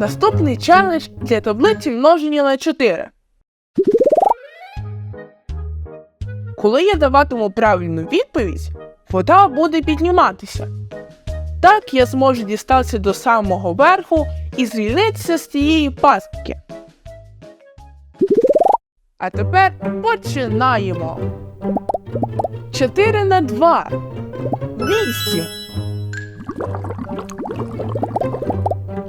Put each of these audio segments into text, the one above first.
Наступний челендж для таблиці множення на 4. Коли я даватиму правильну відповідь, вода буде підніматися. Так я зможу дістатися до самого верху і звільнитися з цієї пастки. А тепер починаємо. 4 на 2. 8.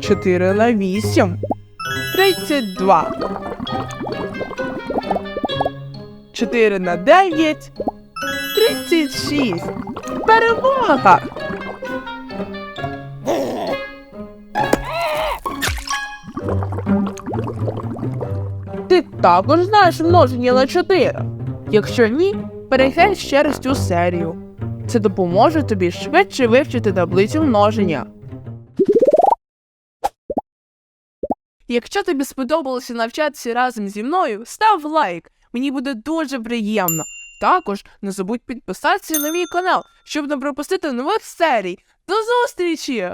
4 на 8. 32. 4 на 9. 36. Перемога! Ти також знаєш множення на 4. Якщо ні, переглянь ще раз цю серію. Це допоможе тобі швидше вивчити таблицю множення. Якщо тобі сподобалося навчатися разом зі мною, став лайк. Мені буде дуже приємно. Також не забудь підписатися на мій канал, щоб не пропустити нових серій. До зустрічі!